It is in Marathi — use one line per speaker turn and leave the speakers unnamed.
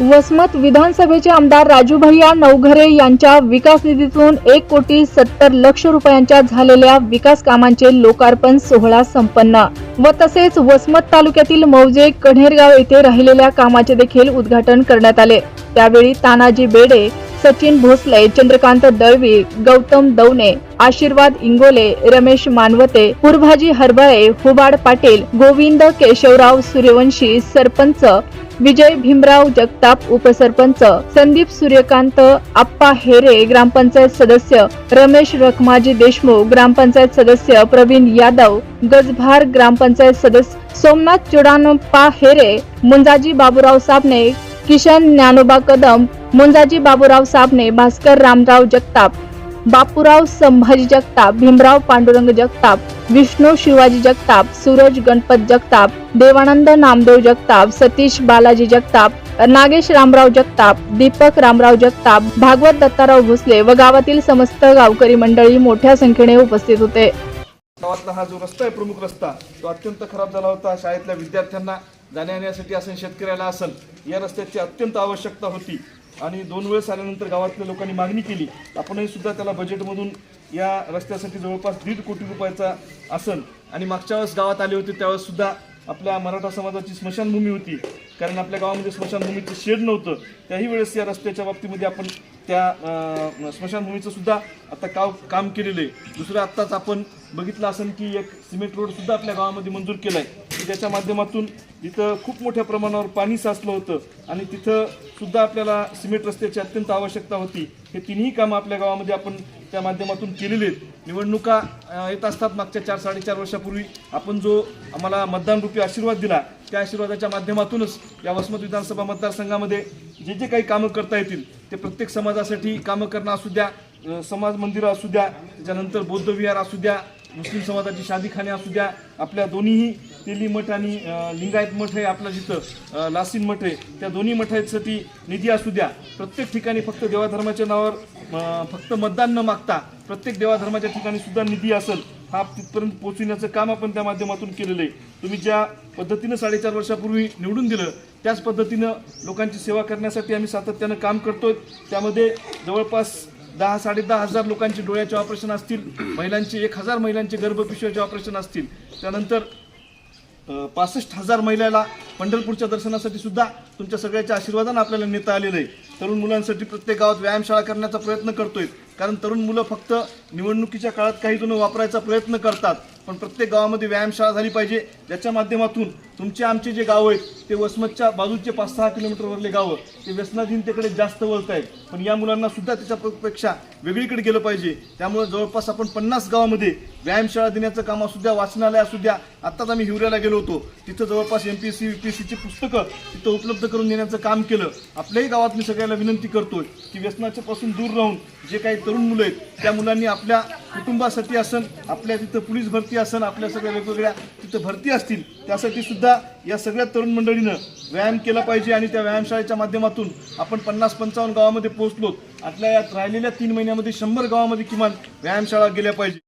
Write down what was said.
वसमत विधानसभेचे आमदार राजू भैया नवघरे यांच्या विकास निधीतून एक कोटी सत्तर लक्ष रुपयांच्या झालेल्या विकास कामांचे लोकार्पण सोहळा संपन्न. व तसेच वसमत तालुक्यातील मौजे कण्हेरगाव येथे राहिलेल्या कामाचे देखील उद्घाटन करण्यात आले. त्यावेळी तानाजी बेडे सचिन भोसले चंद्रकांत दळवी गौतम दौने आशीर्वाद इंगोले रमेश मानवते पुरभाजी हरबळे हुबाड पाटील गोविंद केशवराव सूर्यवंशी सरपंच विजय भीमराव जगताप उपसरपंच संदीप सूर्यकांत आप्पा हेरे ग्रामपंचायत सदस्य रमेश रखमाजी देशमुख ग्रामपंचायत सदस्य प्रवीण यादव गजभार ग्रामपंचायत सदस्य सोमनाथ चुडानप्पा हेरे मुंजाजी बाबूराव साबणे किशन ज्ञानोबा कदम मुंजाजी बाबूराव साबणे भास्कर रामराव जगताप बापूराव संभाजी जगताप भीमराव पांडुरंग जगताप विष्णू शिवाजी जगताप सूरज गणपत जगताप देवानंद नामदेव जगताप सतीश बालाजी जगताप नागेश रामराव जगताप दीपक रामराव जगताप भागवत दत्ताराव भोसले व गावातील समस्त गावकरी मंडळी मोठ्या संख्येने उपस्थित होते.
गावातला हा जो रस्ता आहे प्रमुख रस्ता तो अत्यंत खराब झाला होता. शाळेतल्या विद्यार्थ्यांना जाण्या येण्यासाठी असेल शेतकऱ्याला असेल या रस्त्याची अत्यंत आवश्यकता होती. आणि दोन वेळेस आल्यानंतर गावातल्या लोकांनी मागणी केली आपणही सुद्धा त्याला बजेटमधून या रस्त्यासाठी जवळपास दीड कोटी रुपयाचा आसन. आणि मागच्या वेळेस गावात आले होते त्यावेळेस सुद्धा आपल्या मराठा समाजाची स्मशानभूमी होती. कारण आपल्या गावामध्ये स्मशानभूमीचं शेड नव्हतं. त्याही वेळेस या रस्त्याच्या बाबतीमध्ये आपण त्या स्मशानभूमीचं सुद्धा आता काव काम केलेलं आहे. दुसरं आत्ताच आपण बघितलं असेल की एक सिमेंट रोडसुद्धा आपल्या गावामध्ये मंजूर केला आहे ज्याच्या माध्यमातून तिथं खूप मोठ्या प्रमाणावर पाणी साचलं होतं आणि तिथं सुद्धा आपल्याला सिमेंट रस्त्याची अत्यंत आवश्यकता होती. हे तिन्ही कामं आपल्या गावामध्ये आपण त्या माध्यमातून केलेले आहेत. निवडणुका येत असतात मागच्या चार साडेचार वर्षापूर्वी. आपण जो आम्हाला मतदान रूपी आशीर्वाद दिला त्या आशीर्वादाच्या माध्यमातूनच या वसमत विधानसभा मतदारसंघामध्ये जे जे काही कामं करता येतील ते प्रत्येक समाजासाठी कामं करणं असू द्या समाज मंदिरं असू द्या त्याच्यानंतर बौद्ध विहार असू द्या मुस्लिम समाजाची शादीखाने असू द्या आपल्या दोन्हीही तेली मठ आणि लिंगायत मठ आहे आपलं जिथं लासीन मठ आहे त्या दोन्ही मठांसाठी निधी असू द्या. प्रत्येक ठिकाणी फक्त देवाधर्माच्या नावावर फक्त मतदान न मागता प्रत्येक देवाधर्माच्या ठिकाणी सुद्धा निधी असेल हा तिथपर्यंत पोहोचविण्याचं काम आपण त्या माध्यमातून केलेलं आहे. तुम्ही ज्या पद्धतीनं साडेचार वर्षापूर्वी निवडून दिलं त्याच पद्धतीनं लोकांची सेवा करण्यासाठी आम्ही सातत्यानं काम करतोय. त्यामध्ये जवळपास दहा साडे दहा हजार लोकांचे डोळ्याचे ऑपरेशन असतील महिलांचे एक हजार महिलांचे गर्भपिशव्याचे ऑपरेशन असतील. त्यानंतर पासष्ट हजार महिलाला पंढरपूरच्या दर्शनासाठी सुद्धा तुमच्या सगळ्याच्या आशीर्वादानं आपल्याला नेता आलेलं आहे तरुण मुलांसाठी प्रत्येक गावात व्यायामशाळा करण्याचा प्रयत्न करतोय. कारण तरुण मुलं फक्त निवडणुकीच्या काळात काही जण वापरायचा प्रयत्न करतात पण प्रत्येक गावामध्ये व्यायामशाळा झाली पाहिजे. ज्याच्या माध्यमातून तुमचे आमचे जे गावं आहेत ते वसमतच्या बाजूचे पाच सहा किलोमीटरवरले गावं ते व्यसनाधीनतेकडे जास्त वळत आहेत. पण या मुलांना सुद्धा त्याच्यापेक्षा वेगळीकडे गेलं पाहिजे. त्यामुळे जवळपास आपण पन्नास गावामध्ये व्यायामशाळा देण्याचं काम असू द्या वाचनालय असू द्या आत्ताच आम्ही हिवऱ्याला गेलो होतो. तिथं जवळपास M P S C U P S सीची पुस्तकं तिथं उपलब्ध करून देण्याचं काम केलं. आपल्याही गावात मी सगळ्याला विनंती करतोय की व्यसनाच्यापासून दूर राहून जे काही तरुण मुलं आहेत. त्या मुलांनी आपल्या कुटुंबासाठी असन आपल्या तिथं पोलीस भरती असन आपल्या सगळ्या वेगवेगळ्या तिथं भरती असतील त्यासाठी सुद्धा या सगळ्या तरुण मंडळीनं व्यायाम केला पाहिजे आणि त्या व्यायामशाळेच्या माध्यमातून आपण पन्नास पंचावन्न गावामध्ये पोहोचलो आपल्या यात राहिलेल्या तीन महिन्यामध्ये शंभर गावामध्ये किमान व्यायामशाळा गेल्या पाहिजे.